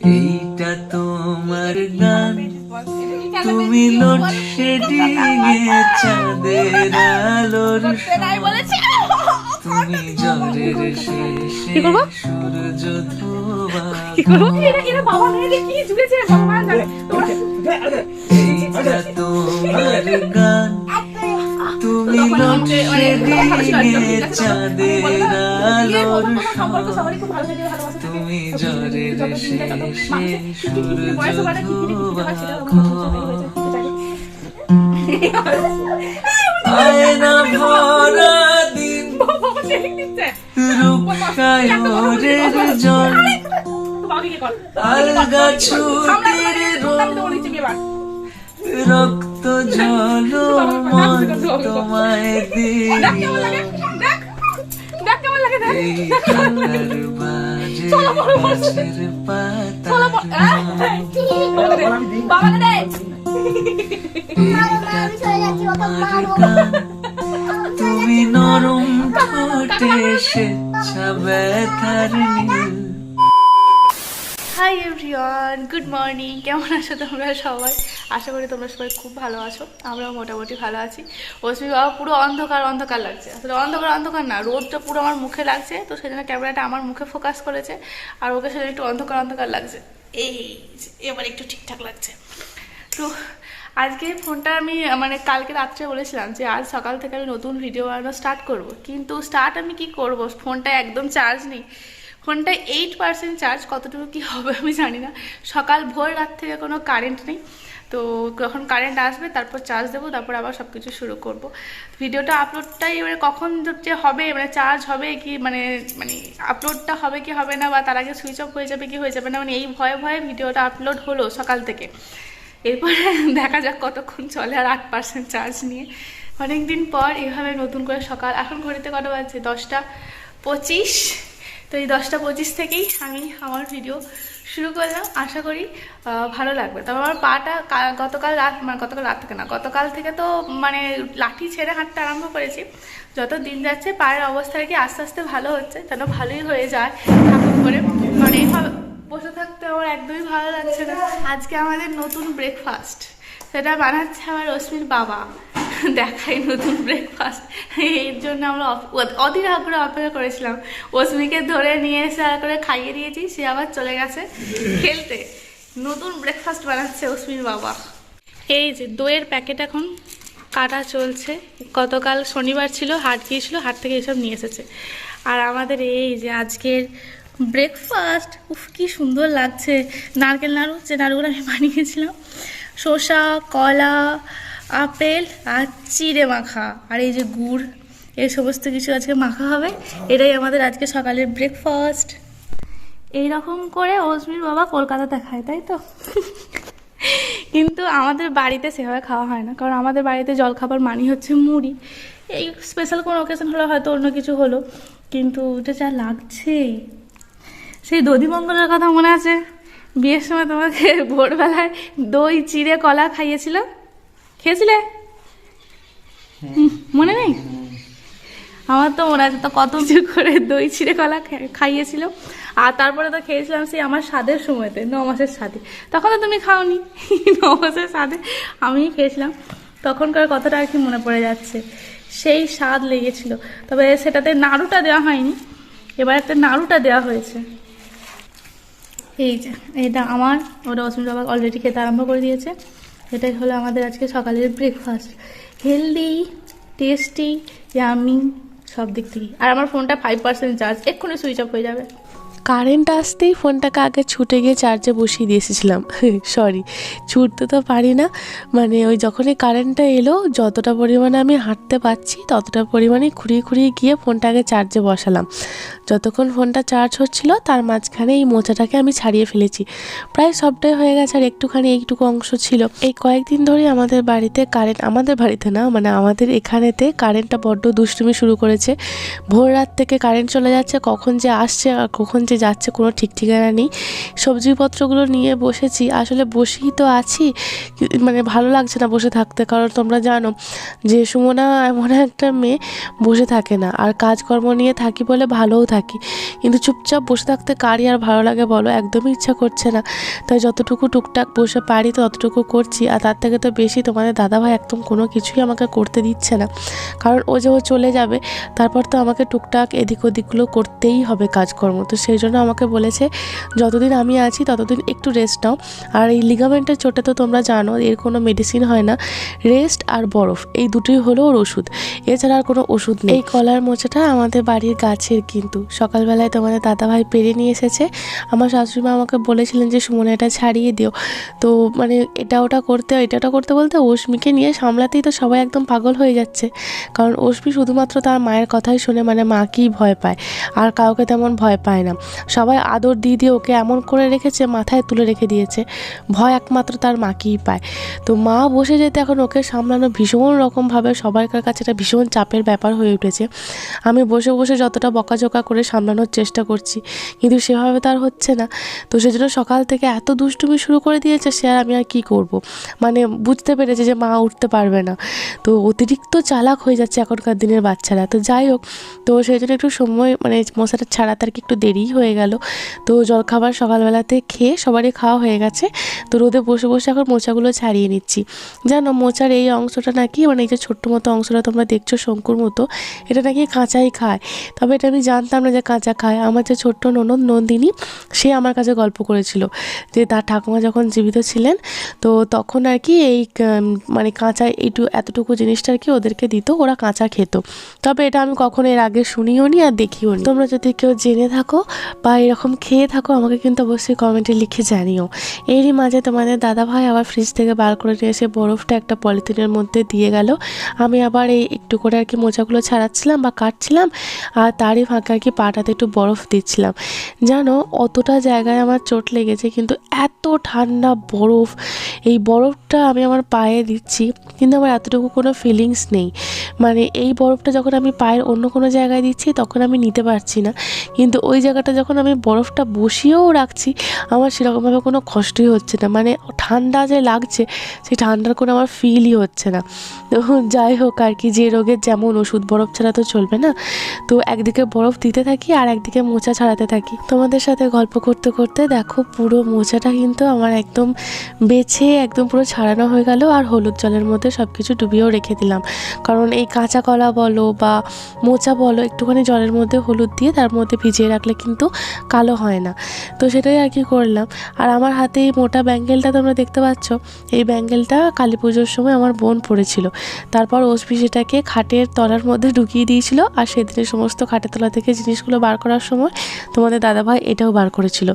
এইটা তোমার গান। তুমি লোডশেডিং এ চাঁদের আলোর তুমি জ্বরের শেষে সূর্য ধোবা এইটা তোমার গান। তুমি লোডশেডিং এ চাঁদের আলোর শেষে সূর্য ধোবা আয়না ভরা দিন রূপসায়রের জল আলগা ছুটির রক্ত জল মন তোমায় দিলাম এই কালার বাজে গাছের পাতার তুমি নরম ঠোঁটে স্বেচ্ছা ব্যথার নীল হাই এভরিওয়ান গুড মর্নিং কেমন আছো তোমরা সবাই? আশা করি তোমরা সবাই খুব ভালো আছো। আমরাও মোটামুটি ভালো আছি। অশ্মি বাবা, পুরো অন্ধকার অন্ধকার লাগছে। আসলে অন্ধকার অন্ধকার না, রোদটা পুরো আমার মুখে লাগছে, তো সেই জন্য ক্যামেরাটা আমার মুখে ফোকাস করেছে, আর ওকে সেজন্য একটু অন্ধকার অন্ধকার লাগছে। এই এবার একটু ঠিকঠাক লাগছে। তো আজকে ফোনটা আমি মানে কালকে রাত্রে বলেছিলাম যে, আজ সকাল থেকে আমি নতুন ভিডিও বানানো স্টার্ট করব। কিন্তু স্টার্ট আমি কি করব? ফোনটা একদম চার্জ নেই। ফোনটা এইট পার্সেন্ট চার্জ কতটুকু কী হবে আমি জানি না। সকাল ভোর রাত থেকে কোনো কারেন্ট নেই। তো যখন কারেন্ট আসবে, তারপর চার্জ দেবো, তারপর আবার সব কিছু শুরু করব। ভিডিওটা আপলোডটাই এবারে কখন যে হবে মানে চার্জ হবে কি মানে মানে আপলোডটা হবে কি হবে না, বা তার আগে সুইচ অফ হয়ে যাবে কি হয়ে যাবে না মানে এই ভয়ে ভয়ে ভিডিওটা আপলোড হলো সকাল থেকে। এরপরে দেখা যাক কতক্ষণ চলে আর আট পার্সেন্ট চার্জ নিয়ে। অনেক দিন পর এভাবে নতুন করে সকাল, এখন ঘড়িতে কটা বাজছে? দশটা পঁচিশ। তো এই দশটা পঁচিশ থেকেই আমি আমার ভিডিও শুরু করলাম। আশা করি ভালো লাগবে। তবে আমার পাটা গতকাল রাত মানে গতকাল রাত থেকে না, গতকাল থেকে তো মানে লাঠি ছেড়ে হাঁটতে আরম্ভ করেছি। যত দিন যাচ্ছে, পায়ের অবস্থা কি আস্তে আস্তে ভালো হচ্ছে, যেন ভালোই হয়ে যায় ঠাকুর করে। মানে বসে থাকতে আমার একদমই ভালো লাগছে না। আজকে আমাদের নতুন ব্রেকফাস্ট সেটা বানাচ্ছে আমার রশ্মির বাবা। দেখাই নতুন ব্রেকফাস্ট এর জন্য আমরা অধীর আগ্রহে অপেক্ষা করেছিলাম। অশ্মিকে ধরে নিয়ে এসে আর করে খাইয়ে দিয়েছি, সে আবার চলে গেছে খেলতে। নতুন ব্রেকফাস্ট বানাচ্ছে অশ্মির বাবা। এই যে দইয়ের প্যাকেট এখন কাটা চলছে। গতকাল শনিবার ছিল, হাট গিয়েছিল, হাট থেকে এসব নিয়ে এসেছে। আর আমাদের এই যে আজকের ব্রেকফাস্ট উফ, কি সুন্দর লাগছে। নারকেল নাড়ু, যে নাড়ুগুলো আমি বানিয়েছিলাম শসা, কলা, আপেল আর চিড়ে মাখা। আর এই যে গুড়, এই সমস্ত কিছু আজকে মাখা হবে। এটাই আমাদের আজকে সকালের ব্রেকফাস্ট এইরকম করে অজমির বাবা কলকাতাতে খায় তাই তো? কিন্তু আমাদের বাড়িতে সেভাবে খাওয়া হয় না। কারণ আমাদের বাড়িতে জলখাবার মানি হচ্ছে মুড়ি। এই স্পেশাল কোনো অকেশন হলে হয়তো অন্য কিছু হলো। কিন্তু এটা যা লাগছে, সেই দধিমঙ্গলের কথা মনে আছে? বিয়ের সময় তোমাকে ভোরবেলায় দই চিড়ে কলা খাইয়েছিল? খেয়েছিলে? হুম, মনে নেই? আমার তো মনে আছে তো কত কিছু করে দই চিড়ে কলা খাইয়েছিল। আর তারপরে তো খেয়েছিলাম সেই আমার স্বাদের সময়তে ন মাসের স্বাদে। তখন তো তুমি খাওনি ন মাসের স্বাদে আমি খেয়েছিলাম। তখনকার কথাটা আর কি মনে পড়ে যাচ্ছে। সেই স্বাদ লেগেছিল। তবে সেটাতে নাড়ুটা দেওয়া হয়নি। এবার একটা নাড়ুটা দেওয়া হয়েছে। এই যে, এটা আমার, ওটা অসুবিধা আমার অলরেডি খেতে আরম্ভ করে দিয়েছে। এটাই হলো আমাদের আজকে সকালের ব্রেকফাস্ট হেলদি টেস্টি ইয়ামি সব দিক থেকে আর আমার ফোনটা ফাইভ পার্সেন্ট চার্জ এক্ষুনি সুইচ অফ হয়ে যাবে। কারেন্ট আসতেই ফোনটাকে আগে ছুটে গিয়ে চার্জে বসিয়ে দিয়ে এসেছিলাম। সরি ছুটতে তো পারি না। মানে ওই যখনই কারেন্টটা এলো, যতটা পরিমাণে আমি হাঁটতে পারছি, ততটা পরিমাণে খুঁড়িয়ে খুঁড়িয়ে গিয়ে ফোনটাকে চার্জে বসালাম। যতক্ষণ ফোনটা চার্জ হচ্ছিল, তার মাঝখানে এই মোচাটাকে আমি ছাড়িয়ে ফেলেছি। প্রায় সবটাই হয়ে গেছে আর একটুখানি এইটুকু অংশ ছিল। এই কয়েকদিন ধরে আমাদের বাড়িতে কারেন্ট, আমাদের বাড়িতে না মানে আমাদের এখানেতে কারেন্টটা বড্ড দুষ্টুমি শুরু করেছে। ভোর রাত থেকে কারেন্ট চলে যাচ্ছে, কখন যে আসছে আর কখন যে যাচ্ছে, কোনো ঠিক ঠিকানা নেই। সবজিপত্রগুলো নিয়ে বসেছি। আসলে বসেই তো আছি মানে ভালো লাগছে না বসে থাকতে, কারণ তোমরা জানো যে সুমনা এমন একটা মেয়ে বসে থাকে না। আর কাজকর্ম নিয়ে থাকি বলে ভালোও থাকি। কিন্তু চুপচাপ বসে থাকতে কারই আর ভালো লাগে বলো? একদমই ইচ্ছা করছে না। তাই যতটুকু টুকটাক বসে পারি ততটুকু করছি। আর তার থেকে তো বেশি তোমাদের দাদাভাই একদম কোনো কিছুই আমাকে করতে দিচ্ছে না। কারণ ও যে ও চলে যাবে, তারপর তো আমাকে টুকটাক এদিক ওদিকগুলো করতেই হবে কাজকর্ম। তো সেই জন্য আমাকে বলেছে, যতদিন আমি আছি, ততদিন একটু রেস্ট নাও। আর এই লিগামেন্টের চোটে তো তোমরা জানো, এর কোনো মেডিসিন হয় না। রেস্ট আর বরফ, এই দুটোই হলো ওর ওষুধ। এছাড়া আর কোনো ওষুধ নেই। এই কলার মোচাটা আমাদের বাড়ির গাছের কিন্তু। সকালবেলায় তোমাদের দাদাভাই পেরে নিয়ে এসেছে। আমার শাশুড়ি মা আমাকে বলেছিলেন যে, সুমনে, এটা ছাড়িয়ে দিও। তো মানে এটা ওটা করতে, এটা ওটা করতে বলতে অশ্মিকে নিয়ে সামলাতেই তো সবাই একদম পাগল হয়ে যাচ্ছে। কারণ অশ্মি শুধুমাত্র তার মায়ের কথাই শুনে মানে মাকেই ভয় পায়? আর কাউকে তেমন ভয় পায় না। সবাই আদর দিয়ে দিয়ে ওকে এমন করে রেখেছে, মাথায় তুলে রেখে দিয়েছে। ভয় একমাত্র তার মাকেই পায়। তো মা বসে যেতে এখন ওকে সামলানো ভীষণ রকমভাবে সবাইকার কাছে একটা ভীষণ চাপের ব্যাপার হয়ে উঠেছে। আমি বসে বসে যতটা বকাঝোকা করে সামলানোর চেষ্টা করছি, কিন্তু সেভাবে তার হচ্ছে না। তো সেজন্য সকাল থেকে এত দুষ্টুমি শুরু করে দিয়েছে, সে আর আমি আর কী করব? মানে বুঝতে পেরেছে যে মা উঠতে পারবে না। তো অতিরিক্ত চালাক হয়ে যাচ্ছে এখনকার দিনের বাচ্চারা। তো যাই হোক, তো সেই জন্য একটু সময় মানে মশাটা ছাড়াতে আর কি একটু দেরিই হয়ে গেল। তো জলখাবার সকালবেলাতে খেয়ে সবারই খাওয়া হয়ে গেছে। তো রোদে বসে বসে এখন মোচাগুলো ছাড়িয়ে নিচ্ছি। জানো, মোচার এই অংশটা নাকি মানে এই যে ছোট্ট মতো অংশটা তোমরা দেখছ শঙ্কুর মতো, এটা নাকি কাঁচাই খায়। তবে এটা আমি জানতাম না যে কাঁচা খায়। আমার যে ছোট্ট ননদ নন্দিনী, সে আমার কাছে গল্প করেছিল যে তার ঠাকুমা যখন জীবিত ছিলেন, তো তখন আর কি এই মানে কাঁচা এইটু এতটুকু জিনিসটা আর কি ওদেরকে দিত, ওরা কাঁচা খেত। তবে এটা আমি কখনো এর আগে শুনিও নি আর দেখিও নি তোমরা যদি কেউ জেনে থাকো বা এরকম খেয়ে থাকো, আমাকে কিন্তু অবশ্যই কমেন্টে লিখে জানিও। এরই মাঝে তোমাদের দাদা ভাই আবার ফ্রিজ থেকে বার করে নিয়ে এসে বরফটা একটা পলিথিনের মধ্যে দিয়ে গেল। আমি আবার এই একটু করে আর কি মোজাগুলো ছাড়াচ্ছিলাম বা কাটছিলাম, আর তারই ফাঁকে আর কি পাটাতে একটু বরফ দিচ্ছিলাম। জানো, অতটা জায়গায় আমার চোট লেগেছে, কিন্তু এত ঠান্ডা বরফ, এই বরফটা আমি আমার পায়ে দিচ্ছি, কিন্তু আমার এতটুকু কোনো ফিলিংস নেই। মানে এই বরফটা যখন আমি পায়ের অন্য কোনো জায়গায় দিচ্ছি, তখন আমি নিতে পারছি না। কিন্তু ওই জায়গাটা যখন আমি বরফটা বসিয়েও রাখছি, আমার সেরকমভাবে কোনো কষ্টই হচ্ছে না। মানে ঠান্ডা যে লাগছে, সেই ঠান্ডার কোনো আমার ফিলই হচ্ছে না। তো যাই হোক আর কি, যে রোগের যেমন ওষুধ, বরফ ছাড়া তো চলবে না। তো একদিকে বরফ দিতে থাকি, আর একদিকে মোচা ছাড়াতে থাকি। তোমাদের সাথে গল্প করতে করতে দেখো, পুরো মোচাটা কিন্তু আমার একদম বেছে একদম পুরো ছাড়ানো হয়ে গেল আর হলুদ জলের মধ্যে সব কিছু ডুবিয়েও রেখে দিলাম। কারণ এই কাঁচা কলা বলো বা মোচা বলো, একটুখানি জলের মধ্যে হলুদ দিয়ে তার মধ্যে ভিজিয়ে রাখলে কিন্তু কালো হয় না। তো সেটাই আর কি করলাম। আর আমার হাতে এই মোটা ব্যাঙ্গেলটা তোমরা দেখতে পাচ্ছ, এই ব্যাঙ্গেলটা কালী পুজোর সময় আমার বোন পড়েছিল তারপর ওসপি সেটাকে খাটের তলার মধ্যে ঢুকিয়ে দিয়েছিল আর সেদিনের সমস্ত খাটের তলা থেকে জিনিসগুলো বার করার সময় তোমাদের দাদাভাই এটাও বার করেছিল।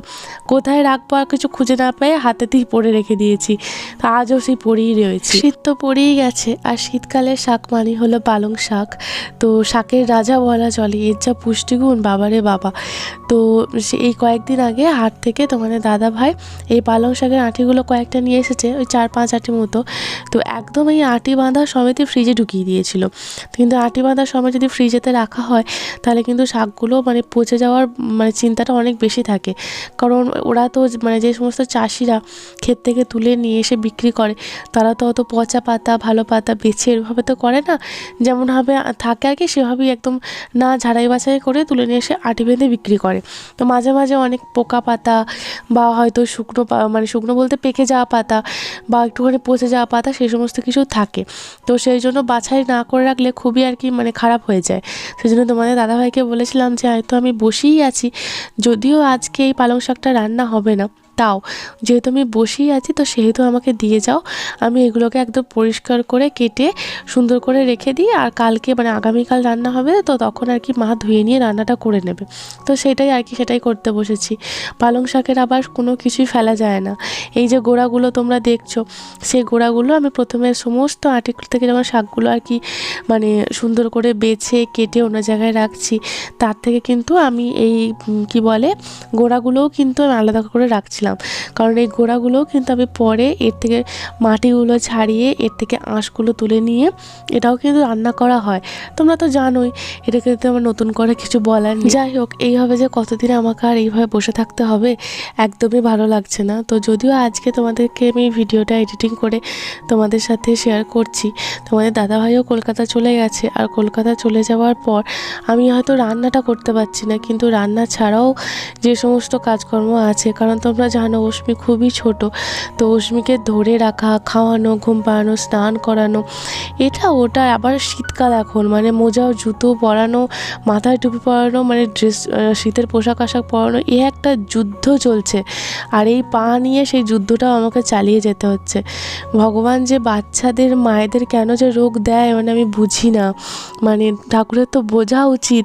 কোথায় রাখব আর কিছু খুঁজে না পেয়ে হাতেতেই পরে রেখে দিয়েছি। তা আজও সেই পরেই রয়েছে। শীত তো পড়েই গেছে, আর শীতকালের শাক মানে হলো পালং শাক। তো শাকের রাজা বলা চলে, এর যা পুষ্টিগুণ, বাবারে বাবা। তো এই কয়েকদিন আগে হাট থেকে তোমাদের দাদা ভাই এই পালং শাকের আঁটিগুলো কয়েকটা নিয়ে এসেছে, ওই চার পাঁচ আঁটি মতো। তো একদম এই আঁটি বাঁধা সমেতই ফ্রিজে ঢুকিয়ে দিয়েছিল। কিন্তু আঁটি বাঁধার সময় যদি ফ্রিজেতে রাখা হয়, তাহলে কিন্তু শাকগুলো মানে পচে যাওয়ার মানে চিন্তাটা অনেক বেশি থাকে। কারণ ওরা তো মানে যে সমস্ত চাষিরা ক্ষেত থেকে তুলে নিয়ে এসে বিক্রি করে। তারা তো অত পচা পাতা, ভালো পাতা বেছে এভাবে তো করে না। যেমনভাবে থাকে আর কি, সেভাবেই একদম না ঝাড়াই বাছাই করে তুলে নিয়ে এসে আটি বেঁধে বিক্রি করে। তো মাঝে মাঝে অনেক পোকা পাতা বা হয়তো শুকনো মানে শুকনো বলতে পেকে যাওয়া পাতা বা একটুখানি পচে যাওয়া পাতা সেই সমস্ত কিছু থাকে। তো সেই জন্য বাছাই না করে রাখলে খুবই আর কি মানে খারাপ হয়ে যায়। সেই জন্য তোমাদের দাদাভাইকে বলেছিলাম যে, হয়তো আমি বসেই আছি, যদিও আজকে এই পালং শাকটা রান্না হবে না। তাও। যেহেতু আমি বসেই আছি, তো সেহেতু আমাকে দিয়ে যাও। আমি এগুলোকে একদম পরিষ্কার করে কেটে সুন্দর করে রেখে দিই। আর কালকে মানে আগামীকাল রান্না হবে, তো তখন আর কি মা ধুয়ে নিয়ে রান্নাটা করে নেবে। তো সেটাই আর কি, সেটাই করতে বসেছি। পালং শাকের আবার কোনো কিছুই ফেলা যায় না। এই যে গোড়াগুলো তোমরা দেখছ, সেই গোড়াগুলো আমি প্রথমে সমস্ত আর্টিকেল থেকে যখন শাকগুলো আর কি মানে সুন্দর করে বেছে কেটে অন্য জায়গায় রাখছি, তার থেকে কিন্তু আমি এই কি বলে, গোড়াগুলোও কিন্তু আমি আলাদা করে রাখছিলাম রেখেছিলাম কারণ এই গোড়াগুলোও কিন্তু আমি পরে এর থেকে মাটিগুলো ছাড়িয়ে, এর থেকে আঁশগুলো তুলে নিয়ে এটাও কিন্তু রান্না করা হয়। তোমরা তো জানোই, এটা কিন্তু আমার নতুন করে কিছু বলার। যাই হোক, এইভাবে যে কতদিন আমাকে আর এইভাবে বসে থাকতে হবে, একদমই ভালো লাগছে না। তো যদিও আজকে তোমাদেরকে আমি ভিডিওটা এডিটিং করে তোমাদের সাথে শেয়ার করছি, তোমাদের দাদাভাইও কলকাতা চলে গেছে। আর কলকাতা চলে যাওয়ার পর আমি হয়তো রান্নাটা করতে পারছি না, কিন্তু রান্না ছাড়াও যে সমস্ত কাজকর্ম আছে, কারণ তোমরা জানো, অশ্মি খুবই ছোট। তো অশ্মিকে ধরে রাখা, খাওয়ানো, ঘুম পাড়ানো, স্নান করানো, এটা ওটা আবার শীতকাল এখন। মানে মোজা, জুতো পরানো, মাথায় টুপি পরানো মানে ড্রেস শীতের পোশাক আশাক পরানো, এ একটা যুদ্ধ চলছে। আর এই পা নিয়ে সেই যুদ্ধটাও আমাকে চালিয়ে যেতে হচ্ছে। ভগবান যে বাচ্চাদের, মায়েদের কেন যে রোগ দেয় মানে আমি বুঝি না। মানে ঠাকুরের তো বোঝা উচিত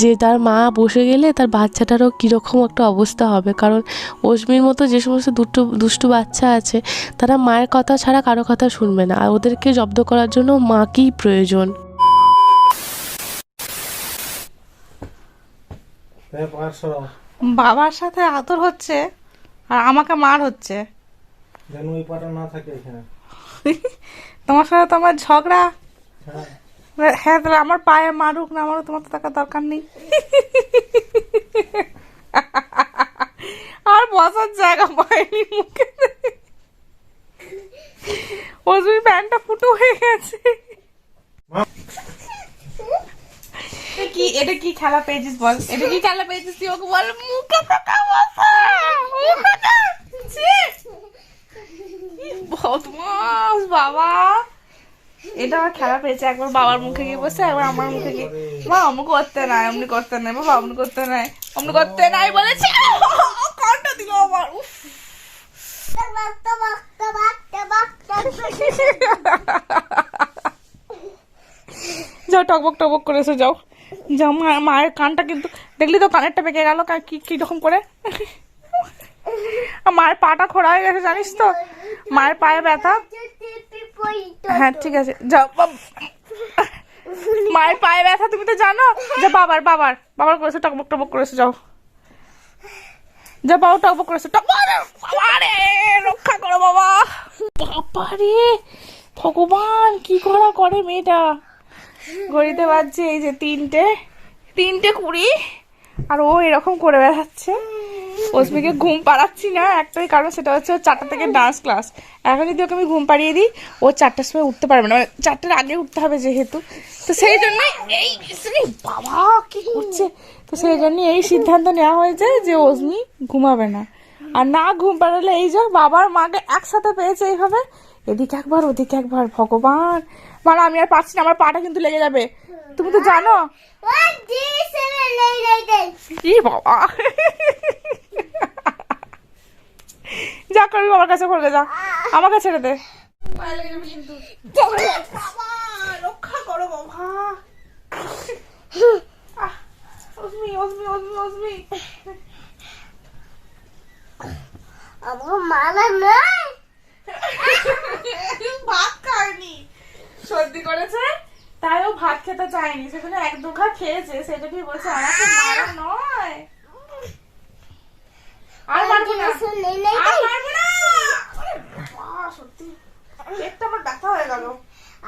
যে তার মা বসে গেলে তার বাচ্চাটারও কীরকম একটা অবস্থা হবে। কারণ অশ্মির মতো যে সমস্ত দুষ্টু দুষ্টু বাচ্চা আছে তারা মায়ের কথা ছাড়া কারও কথা শুনবে না। আর ওদেরকে জব্দ করার জন্য মাকেই প্রয়োজন। সরাও বাবার সাথে আদর হচ্ছে আর আমাকে মার হচ্ছে। যেন ওই পাটা না থাকে এখানে। তোমার সাথে তো আমার ঝগড়া। হ্যাঁ। হ্যাঁ তাহলে আমার পায়ে মারুক না মারুক তোমার তো টাকা দরকার নেই। আর বসার জায়গা পাইনি মুখে। ওজুর প্যান্টটা ফুটো হয়ে গেছে। কি এটা কি খেলা পেয়েছিস বল? এটা কি খেলা পেয়েছিস তুই ওকে বল? মুখে টাকা বসা। বাবা। এটা খেলা পেয়েছে। একবার বাবার মুখে গিয়ে বসে, একবার আমার মুখে গিয়ে মা অমনি করতে নাই, অমনি করতে নাই, বাবা, অমনি করতে নাই, অমনি করতে নাই বলেছে। কানটা দিল আমার। যাও, টকবক টকবক করে এসে যাও। যাও মায়ের কানটা কিন্তু, দেখলি তো কানেরটা পেকে গেল, কা- কি রকম করে? মায়ের পাটা খোড়া হয়ে গেছে, জানিস তো? মায়ের পায়ে ব্যথা। হ্যাঁ ঠিক আছে, যাও মায়ের পায়ে ব্যথা, তুমি তো জানো যে বাবার বাবার। বাবার করেছে, টকবক টকবক করেছে যাও। যা বাবা টকবক করেছে বাবারে, রক্ষা করো বাবা। বাবারে, ভগবান, কি করা করে মেয়েটা? ঘড়িতে বাজছে এই যে তিনটে তিনটে কুড়ি, আর ও এরকম করে বেড়াচ্ছে। অস্মিকে ঘুম পাড়াচ্ছি না, একটাই কারণ সেটা হচ্ছে চারটা থেকে ডান্স ক্লাস এখন যদি ওকে আমি ঘুম পাড়িয়ে দিই, ও চারটার সময় উঠতে পারবে না। মানে চারটার আগে উঠতে হবে যেহেতু। তো সেই জন্যই এই বাবা, কি করছে? তো সেই জন্য এই সিদ্ধান্ত নেওয়া হয়েছে যে অজমি ঘুমাবে না। আর না ঘুম পাড়ালে এই যে বাবার মাকে একসাথে পেয়েছে এইভাবে। এদিকে একবার, ওদিকে একবার, ভগবান! মানে আমি আর পারছি না আমার পাটা কিন্তু লেগে যাবে। তুমি তো জানো? ই বাবা। যা করবি বাবার কাছে করবে যা। আমাকে ছেড়ে দে। রক্ষা করো বাবা। আমার মালা নাই। ভাত সর্দি করেছে তাই ও ভাত খেতে চায়নি। সেখানে এক দুঘা খেয়েছে সেটা কি বলছে আমাকে মারা নয়। আর মারবো না। আর মারবো না। সত্যি। পেটটা আমার ব্যথা হয়ে গেল।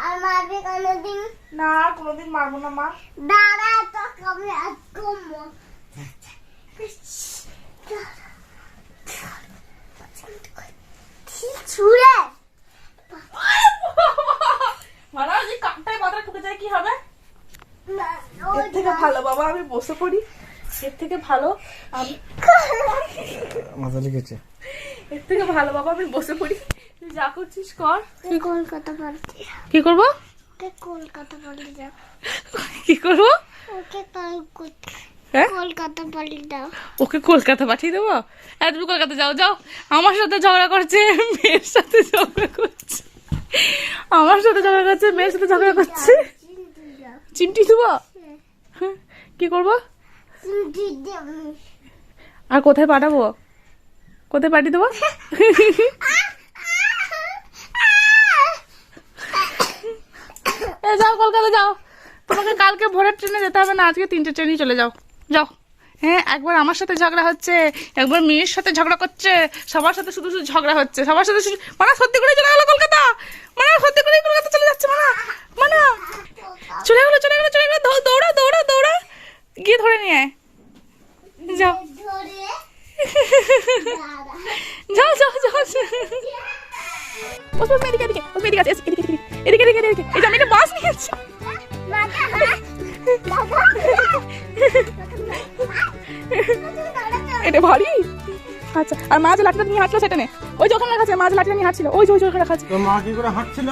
আর মারবে কোনোদিন? না কোনোদিন মারবো না মা। দাঁড়া তো কবে আর কমো ছুড়ে? মাথা ঢুকে যায় কি হবে? না, এর থেকে ভালো বাবা আমি বসে পড়ি। এর থেকে ভালো আমি মাথা লেগেছে। এর থেকে ভালো বাবা আমি বসে পড়ি। তুই যা করছিস কর। ওকে কলকাতা পাল্টে কি করব? ওকে কলকাতা পাল্টে যাও কি করব? ওকে কল- হ্যাঁ? কলকাতা পাল্টে দাও ওকে কলকাতা পাঠিয়ে দেবো? হ্যাঁ তুমি কলকাতা যাও যাও। আমার সাথে ঝগড়া করছে মেয়ের সাথে ঝগড়া করছে। আমার সাথে ঝগড়া করছে মেয়ের সাথে ঝগড়া করছে। চিমটি দেবো? হ্যাঁ, কি করব? আর কোথায় পাঠাবো? কোথায় পাঠিয়ে দেবো? যাও কলকাতা যাও। তোমাকে কালকে ভোরের ট্রেনে যেতে হবে না আজকে তিনটে ট্রেনই চলে যাও। যাও। হ্যাঁ একবার আমার সাথে ঝগড়া হচ্ছে একবার মেয়ের সাথে ঝগড়া করছে সবার সাথে শুধু শুধু ঝগড়া হচ্ছে সবার সাথে মানে সত্যি করে চলে গেলো কলকাতা মানে সত্যি করে কলকাতা চলে যাচ্ছে মানা মানা চলে গেলো চলে গেলো চলে গেলো দৌড়া দৌড়া দৌড়া গিয়ে ধরে নিয়ে আয় যাও যাও যাও যাও ওস ওস এদিকে এদিকে এদিকে এদিকে এদিকে এদিকে এদিকে এদিকে এই যে আমি একটা বাস নিয়েছি ভারী? আচ্ছা আর মাছ লাঠিটা নিয়ে হাঁটলো সেটা নে। ওই যে ওখানে রাখা আছে মাছ লাঠিটা নিয়ে হাঁটছিল ওই যে ওই যে ওখানে রাখা আছে। তো মা কি করে হাঁটছিল?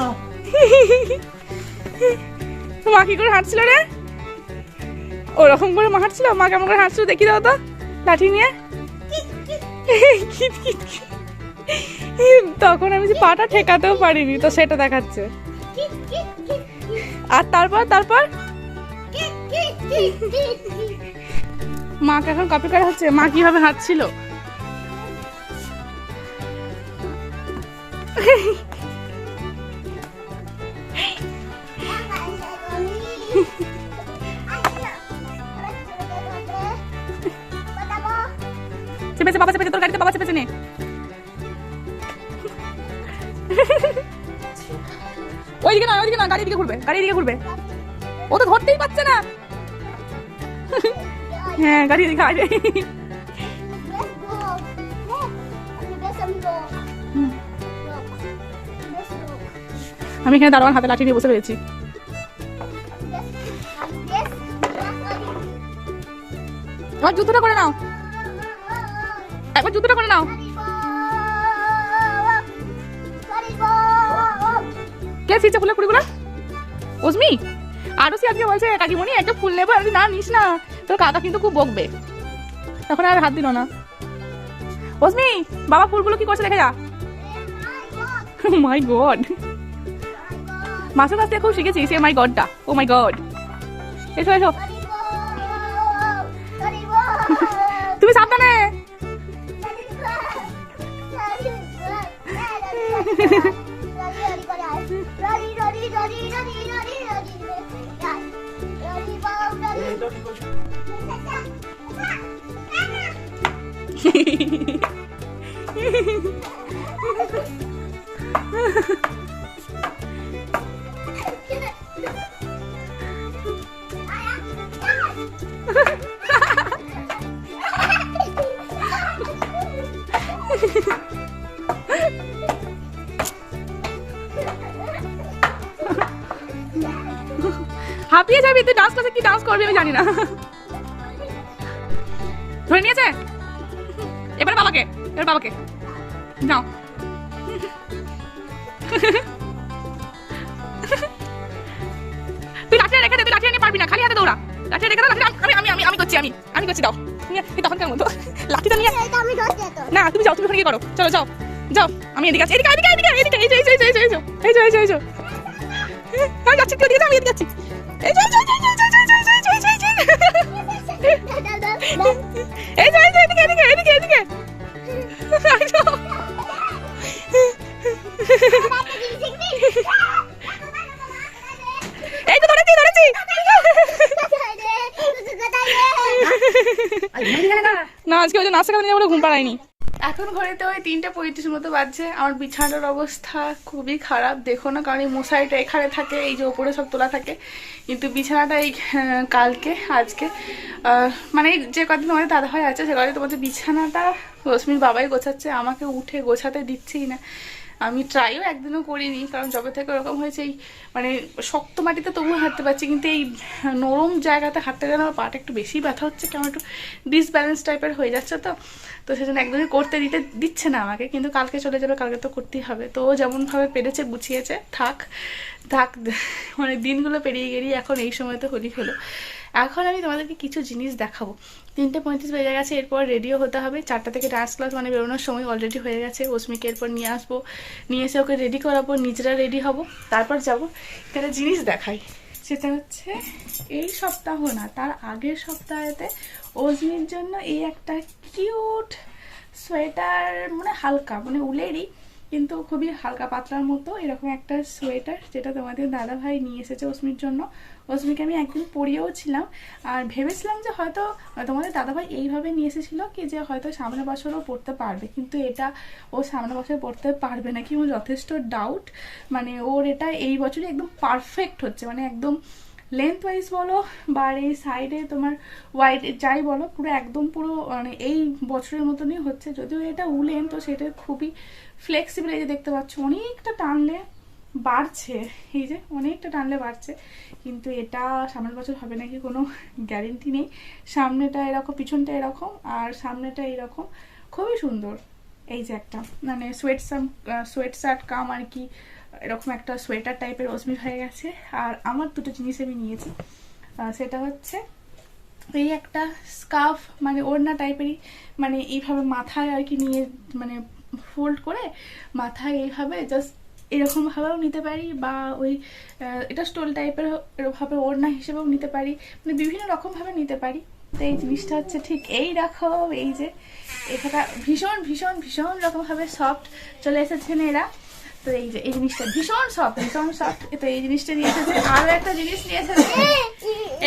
মা কি করে হাঁটছিল রে? ওরকম করে মা হাঁটছিল? মা কেমন করে হাঁটছিল দেখি দাও তো লাঠি নিয়ে। তখন আমি যে পাটা ঠেকাতেও পারিনি তো সেটা দেখাচ্ছে। আর তারপর তারপর? মাকে এখন কপি করা হচ্ছে? মা কীভাবে হাঁটছিল? চেপেছে, বাবা তোর ওইদিকে না দিকে ঘুরবে, গাড়ি দিকে ঘুরবে। ও তো ধরতেই পারছে না। হ্যাঁ গাড়ি দিকে আসবে আমি এখানে দারোয়ান হাতে লাঠি নিয়ে বসে রয়েছি। এবার জুতোটা করে নাও। একবার জুতোটা করে নাও। কে সিচে ফুলের কুড়িগুলো? ওসমি আরও সে আজকে বলছে কাকিমণি একটা ফুল নেব। না নিস না। তোর কাকা কিন্তু খুব বকবে। তখন আর হাত দিল না। ওসমি বাবা ফুলগুলো কি করছে দেখে যা। মাই গড মাসের কাছ থেকে খুব শিখেছি সে মাই গডটা ও মাই গড এসো এসো। তুমি সাবধানে। হাঁপিয়ে যাবি, তুই ডান্স ক্লাসে কি ডান্স করবি আমি জানি না। ধরে নিয়েছে? এবার বাবাকে এবার বাবাকে। যাও তুই লাঠিটা রেখে দে তুই লাঠিটা নিয়ে পারবি না খালি হাতে দৌড়া লাঠিটা রেখে দে লাঠিটা আমি আমি আমি আমি করছি আমি আমি করছি দাও তুমি তখনকার মতো লাঠিটা নিয়ে তো না তুমি যাও তুমি ওখানে গিয়ে করো চলো যাও যাও আমি এদিকে আছি এদিকে এদিকে এদিকে এদিকে এই যে এই যে এই যে এই যে এই যে এই যে এই যে এই যে আমি যাচ্ছি তুই এদিকে আমি এদিকে যাচ্ছি এই যে এই যে এই যে এই যে এই যে এই যে এই যে এই যে এই যে এই যে এই যে এই যে এই যে এদিকে এদিকে এদিকে এদিকে না আজকে ওই যে নাচা কাছে নিয়ে ঘুম পাড়ায়নি। এখন ঘড়িতে ওই তিনটে পঁয়ত্রিশ মতো বাজছে। আমার বিছানার অবস্থা খুবই খারাপ। দেখো না, কারণ এই মশারিটা এখানে থাকে, এই যে ওপরে সব তোলা থাকে। কিন্তু বিছানাটা এই কালকে, আজকে মানে যে কদিন আমাদের দাদা হয় আছে, সে কদিন তোমাদের বিছানাটা রশ্মির বাবাই গোছাচ্ছে। আমাকে উঠে গোছাতে দিচ্ছেই না। আমি ট্রাইও একদিনও করিনি, কারণ যবে থেকে ওরকম হয়েছে এই মানে শক্ত মাটিতে তবুও হাঁটতে পারছি, কিন্তু এই নরম জায়গাতে হাঁটতে গেলে আমার পাটা একটু বেশি ব্যথা হচ্ছে, কেমন একটু ডিসব্যালেন্স টাইপের হয়ে যাচ্ছে তো তো সেজন্য একদমই করতে দিতে দিচ্ছে না আমাকে, কিন্তু কালকে চলে যাবে, কালকে তো করতেই হবে, তো ও যেমনভাবে পেরেছে, গুছিয়েছে, থাক থাক মানে দিনগুলো পেরিয়ে গেলেই এখন এই সময় তো হোলি হলো। এখন আমি তোমাদেরকে কিছু জিনিস দেখাবো। তিনটে পঁয়ত্রিশ বেজে গেছে, এরপর রেডিও হতে হবে। চারটা থেকে ডান্স ক্লাস মানে বেরোনোর সময় অলরেডি হয়ে গেছে। অস্মিকে এরপর নিয়ে আসব। নিয়ে এসে ওকে রেডি করাবো, নিজেরা রেডি হব। তারপর যাব। একটা জিনিস দেখাই। সেটা হচ্ছে, এই সপ্তাহ না, তার আগের সপ্তাহেতে অজমির জন্য এই একটা কিউট সোয়েটার মানে হালকা মানে উলেরই কিন্তু খুবই হালকা পাতলার মতো, এরকম একটা সোয়েটার যেটা তোমাদের দাদা ভাই নিয়ে এসেছে অস্মির জন্য। অস্মিকে আমি একদিন পরিয়েও ছিলাম আর ভেবেছিলাম যে হয়তো তোমাদের দাদাভাই এইভাবে নিয়ে এসেছিল কি যে হয়তো সামনের বছরও পড়তে পারবে। কিন্তু এটা ও সামনের বছর পড়তে পারবে নাকি আমার যথেষ্ট ডাউট মানে ওর এটা এই বছরই একদম পারফেক্ট হচ্ছে মানে একদম লেন্থ ওয়াইজ বলো বা এই সাইডে তোমার ওয়াইড যাই বলো, পুরো একদম পুরো মানে এই বছরের মতনই হচ্ছে। যদিও এটা উলেন, তো সেটা খুবই ফ্লেক্সিবল এই যে দেখতে পাচ্ছ, অনেকটা টানলে বাড়ছে। এই যে অনেকটা টানলে বাড়ছে। কিন্তু এটা সামনের বছর হবে নাকি কোনো গ্যারেন্টি নেই। সামনেটা এরকম, পিছনটা এরকম আর সামনেটা এরকম। খুবই সুন্দর। এই যে একটা মানে সোয়েট সোয়েট শার্ট কাম আর কি, এরকম একটা সোয়েটার টাইপের অসমির হয়ে গেছে। আর আমার দুটো জিনিস আমি নিয়েছি। সেটা হচ্ছে এই একটা স্কার্ফ মানে ওড়না টাইপেরই মানে এইভাবে মাথায় আর কি নিয়ে মানে ফোল্ড করে মাথায় এইভাবে জাস্ট এরকমভাবেও নিতে পারি বা ওই এটা স্টোল টাইপের ভাবে ওড়না হিসেবেও নিতে পারি। মানে বিভিন্ন রকমভাবে নিতে পারি। তো এই জিনিসটা হচ্ছে ঠিক এই রাখো এই যে এটা ভীষণ ভীষণ ভীষণ রকমভাবে সফট চলে এসেছেন এরা। তো এই যে, এই জিনিসটা ভীষণ সফট ভীষণ সফট তো এই জিনিসটা নিয়ে এসেছে, আরও একটা জিনিস নিয়ে এসেছে।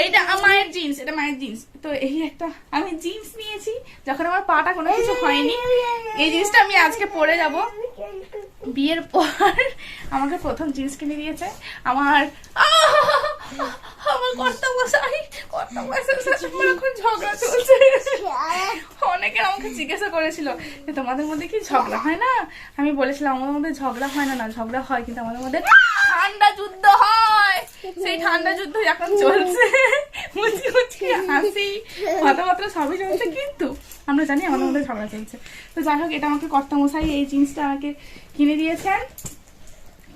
এইটা মায়ের জিন্স এটা মায়ের জিন্স তো এই একটা, আমি জিন্স নিয়েছি, যখন আমার পাটা কোনো কিছু হয়নি, এই জিনিসটা আমি আজকে পরে যাব। বিয়ের পর আমাকে প্রথম জিন্স কিনে দিয়েছে। আমার আমার কর্তা মশাই কর্তা মশাই আমার এখন ঝগড়া চলছে। অনেকে আমাকে জিজ্ঞাসা করেছিল যে, তোমাদের মধ্যে কি ঝগড়া হয় না? আমি বলেছিলাম, আমাদের মধ্যে ঝগড়া হয় না না, ঝগড়া হয়, কিন্তু আমাদের মধ্যে ঠান্ডা যুদ্ধ হয়। সেই ঠান্ডা যুদ্ধ এখন চলছে। মুচকি মুচকি হাসি। কথাবার্তা সবই চলছে কিন্তু আমরা জানি আমাদের মধ্যে ঝগড়া চলছে। তো যাই হোক এটা আমাকে কর্তামশাই এই জিন্সটা আমাকে কিনে দিয়েছেন।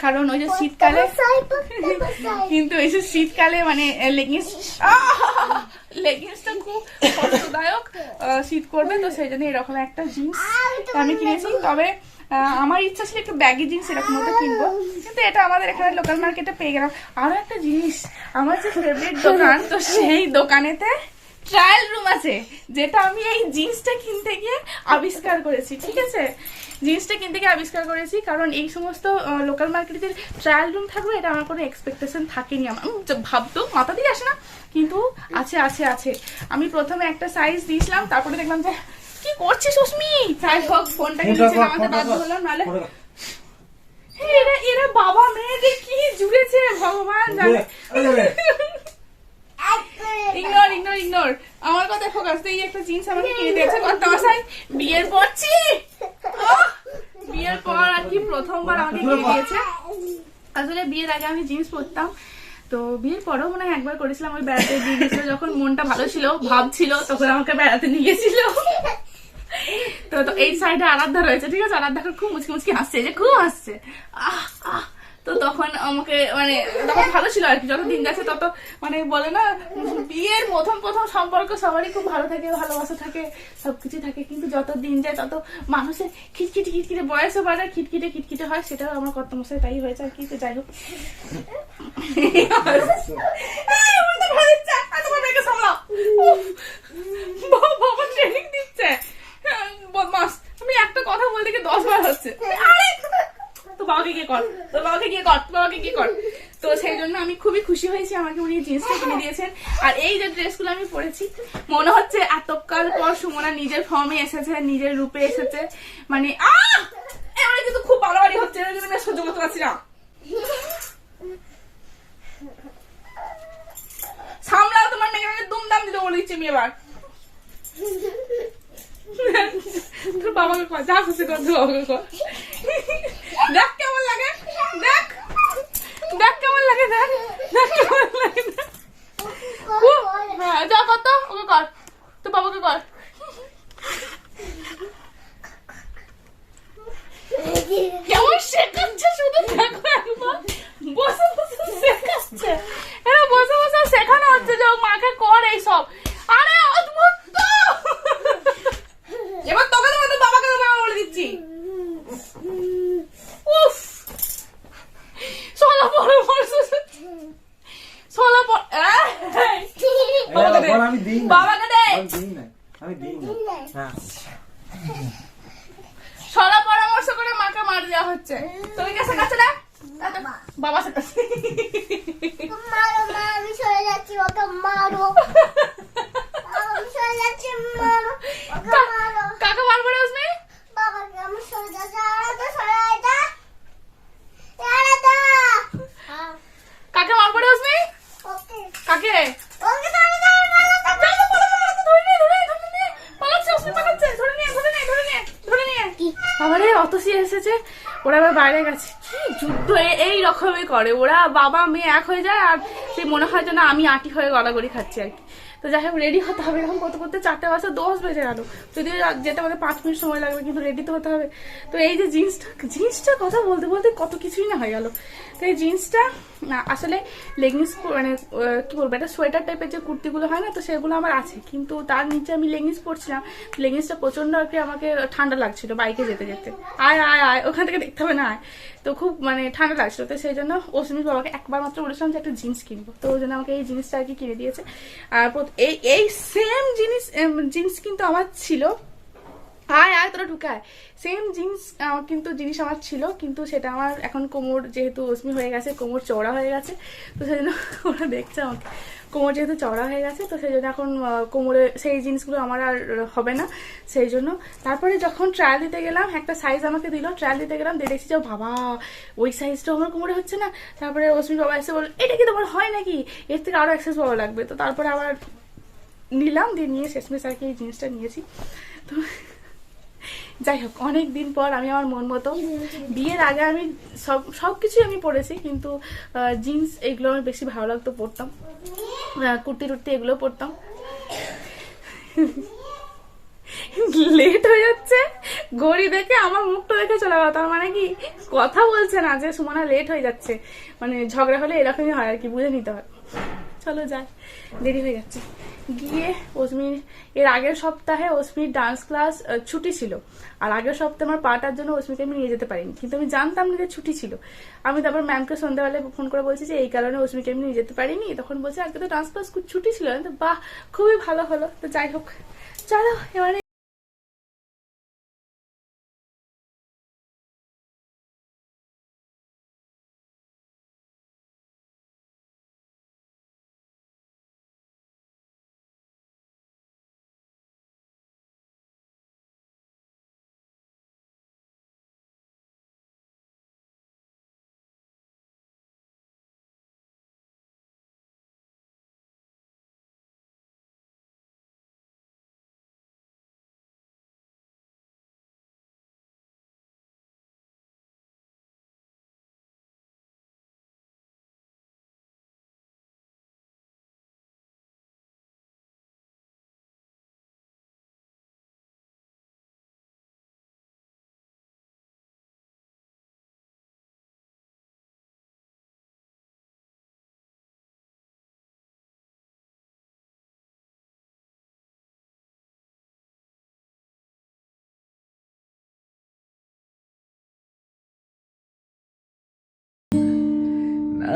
কারণ ওই যে শীতকালে কিন্তু এই যে শীতকালে মানে লেগিংস লেগিংসটা খুব কষ্টদায়ক শীত করবে তো সেই জন্য এরকম একটা জিন্স আমি কিনেছি। তবে আমার ইচ্ছা ছিল একটু ব্যাগি জিন্স এরকম মতো কিনবো, কিন্তু এটা আমাদের এখানে লোকাল মার্কেটে পেয়ে গেলাম। আরও একটা জিনিস, আমার যে ফেভারিট দোকান, তো সেই দোকানেতে ট্রায়াল রুম আছে, যেটা আমি এই জিন্সটা কিনতে গিয়ে আবিষ্কার করেছি, ঠিক আছে? জিন্সটা কিনতে গিয়ে আবিষ্কার করেছি, কারণ এই সমস্ত লোকাল মার্কেটে ট্রায়াল রুম থাকবে এটা আমার কোনো এক্সপেকটেশন থাকেনি আমার। ভাবতো মাথা দিয়ে আসে না, কিন্তু আছে আছে আছে। আমি প্রথমে একটা সাইজ দিয়েছিলাম, তারপরে দেখলাম যে কি করছিস সুস্মি যাই হোক ফোনটা ফোনটা নিচে নামাতে বাধ্য হলাম নাহলে এরা এরা বাবা মেয়েদের কি জুড়েছে ভগবান জানে। ইগনোর ইগনোর ইগনোর আমার কথা ফোকাস এই একটা জিন্স আমাকে কিনে দিয়েছে। কত বিয়ের পরছি আহ! বিয়ের পর আর কি প্রথমবার আমাকে কিনে দিয়েছে। আসলে বিয়ের আগে আমি জিন্স পরতাম। তো বিয়ের পরেও মনে হয় একবার করেছিলাম ওই বেড়াতে দিয়ে গেছিল যখন মনটা ভালো ছিল, ভাব ছিল, তখন আমাকে বেড়াতে নিয়ে গেছিল তো তো এই সাইডে আরাধ্যা রয়েছে, ঠিক আছে? আরাধ্যা খুব মুচকি মুচকি হাসছে যে খুব হাসছে। তো তখন আমাকে মানে তখন ভালো ছিল আর কি, যত দিন যাচ্ছে তত মানে বলে না, বিয়ের প্রথম প্রথম সম্পর্ক সবারই খুব ভালো থাকে, ভালোবাসা থাকে, সবকিছু থাকে, কিন্তু যত দিন যায় তত মানুষের খিটখিটে খিটখিটে বয়সও বাড়ে, খিটখিটে খিটখিটে হয়, সেটাও আমার কত মশাই তাই হয়েছে আর কি, তো যাই হোক। বাবা ট্রেনিং দিচ্ছে বদমাস তুমি একটা কথা বলতে গিয়ে দশ বার হচ্ছে আরে তো বাবাকে গিয়ে কর তো বাবাকে গিয়ে কর তো বাবাকে গিয়ে কর তো সেই জন্য আমি খুবই খুশি হয়েছি আমাকে উনি জিন্সটা কিনে দিয়েছেন আর এই যে ড্রেসগুলো আমি পরেছি মনে হচ্ছে এতকাল পর সুমনা নিজের ফর্মে এসেছে নিজের রূপে এসেছে মানে আহ কিন্তু খুব বাড়াবাড়ি হচ্ছে এর জন্য আমি সহ্য করতে পারছি না। সামলাও তোমার মেয়েকে দুমদাম দিতে বলেছি আমি এবার তোর বাবাকে যা খুশি কর, তোর বাবাকে কর দেখ দেখ কেমন লাগে দেখ দেখ কেমন লাগে দেখ। উহ, হ্যাঁ যা কর তো ওকে কর তোর বাবাকে কর কেমন শেখাচ্ছে শুধু দেখো একবার বসে বসে শেখাচ্ছে এরা বসে বসে শেখানো হচ্ছে যে ও মাকে কর এইসব আরে অদ্ভুত তো! এবার তোকে দেবো তোর বাবাকে দেবো আমি বলে দিচ্ছি উফ সোলা পরে পড়ছে সোলা পর এই! বাবাকে দে। বল আমি দিই না। বাবাকে দে আমি দিই না। আমি দিই না। হ্যাঁ। সলা পরামর্শ করে মাকে মার দেওয়া হচ্ছে তুমি কে শেখাচ্ছ না বাবা শেখাচ্ছে মারো মা আমি সরে যাচ্ছি ওকে মারো আমি সরে যাচ্ছি মারো ওকে মারো কাকে মারবো রে উসমি বাবাকে আমি সরে যাচ্ছি আলাদা সরে আয়টা আলাদা কাকে মারবো রে উসমি ওকে কাকে ওকে সরে যাও আলাদা ধরে নিয়ে ধরে নিয়ে ধরে নিয়ে পালাচ্ছে উসমি পালাচ্ছে ধরে নিয়ে ধরে নিয়ে ধরে নিয়ে ধরে নিয়ে আমারে অতসি এসেছে আবার গেছে। কি যুদ্ধ? এই রকমই করে। ওরা বাবা মেয়ে এক হয়ে যায় আর সে মনে হয় যেন আমি আটি হয়ে গড়াগড়ি খাচ্ছি আর কি। তো যাই হোক রেডি হতে হবে। এরকম করতে করতে চারটে বাজে, দশ বেজে গেল। যদিও যেতে আমাদের পাঁচ মিনিট সময় লাগবে, কিন্তু রেডি তো হতে হবে। তো এই যে জিন্সটা জিন্সটা কথা বলতে বলতে কত কিছুই না হয়ে গেল। তো এই জিন্সটা আসলে লেগিংস মানে কী বলব, একটা সোয়েটার টাইপের যে কুর্তিগুলো হয় না, তো সেগুলো আমার আছে। কিন্তু তার নিচে আমি লেগিংস পরছিলাম। লেগিংসটা প্রচণ্ড আর কি আমাকে ঠান্ডা লাগছিল বাইকে যেতে যেতে। আয় আয় আয়, ওখান থেকে দেখতে হবে না, আয়। তো খুব মানে ঠান্ডা লাগছিল। তো সেই জন্য অসমির বাবাকে একবার মাত্র বলেছিলাম যে একটা জিন্স কিনবো। তো ওই জন্য আমাকে এই জিনিসটা আর কি কিনে দিয়েছে। আর এই এই সেম জিনিস জিন্স কিন্তু আমার ছিল। আয় আয়, তোরা ঢুকায় সেম জিন্স কিন্তু জিনিস আমার ছিল, কিন্তু সেটা আমার এখন কোমর যেহেতু অসমি হয়ে গেছে, কোমর চওড়া হয়ে গেছে, তো সেই জন্য ওরা দেখছে আমাকে। কোমর যেহেতু চওড়া হয়ে গেছে, তো সেই জন্য এখন কোমরে সেই জিনিসগুলো আমার আর হবে না, সেই জন্য। তারপরে যখন ট্রায়াল দিতে গেলাম, একটা সাইজ আমাকে দিল ট্রায়াল দিতে গেলাম, দিয়ে দেখছি যে বাবা, ওই সাইজটা আমার কোমরে হচ্ছে না। তারপরে অসমি বাবা এসে বলল, এটা কি তোমার হয় নাকি? এর থেকে আরও এক্সেস বড় লাগবে। তো তারপরে আবার নিলাম, দিয়ে নিয়ে শেষমেশ আর কি এই জিনিসটা নিয়েছি। তো যাই হোক অনেক দিন পর আমি আমার মন মতো। বিয়ের আগে আমি সব সব কিছুই আমি পরেছি কিন্তু জিন্স এগুলো আমার বেশি ভালো লাগতো পরতাম। কুর্তি টুর্তি এগুলো পরতাম। লেট হয়ে যাচ্ছে। ঘড়ি দেখে আমার মুখটা দেখে চলে গেল। তার মানে কি? কথা বলছে না যে সুমনা লেট হয়ে যাচ্ছে। মানে ঝগড়া হলে এরকমই হয় আর কি, বুঝে নিতে হয়। চলো যাই, দেরি হয়ে যাচ্ছে। গিয়ে অসমির এর আগের সপ্তাহে অসমির ডান্স ক্লাস ছুটি ছিল। আর আগের সপ্তাহে আমার পাটার জন্য অসমিকে আমি নিয়ে যেতে পারিনি। কিন্তু আমি জানতাম না যে ছুটি ছিল। আমি তারপর ম্যামকে সন্ধ্যাবেলায় ফোন করে বলছি যে, এই কারণে অসমিকে আমি নিয়ে যেতে পারিনি। তখন বলছে আজকে তো ডান্স ক্লাস ছুটি ছিল। তো, বাহ, খুবই ভালো হলো। তো যাই হোক, চলো, এবারে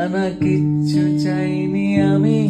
নানা কিচ্ছু চাইনি আমি।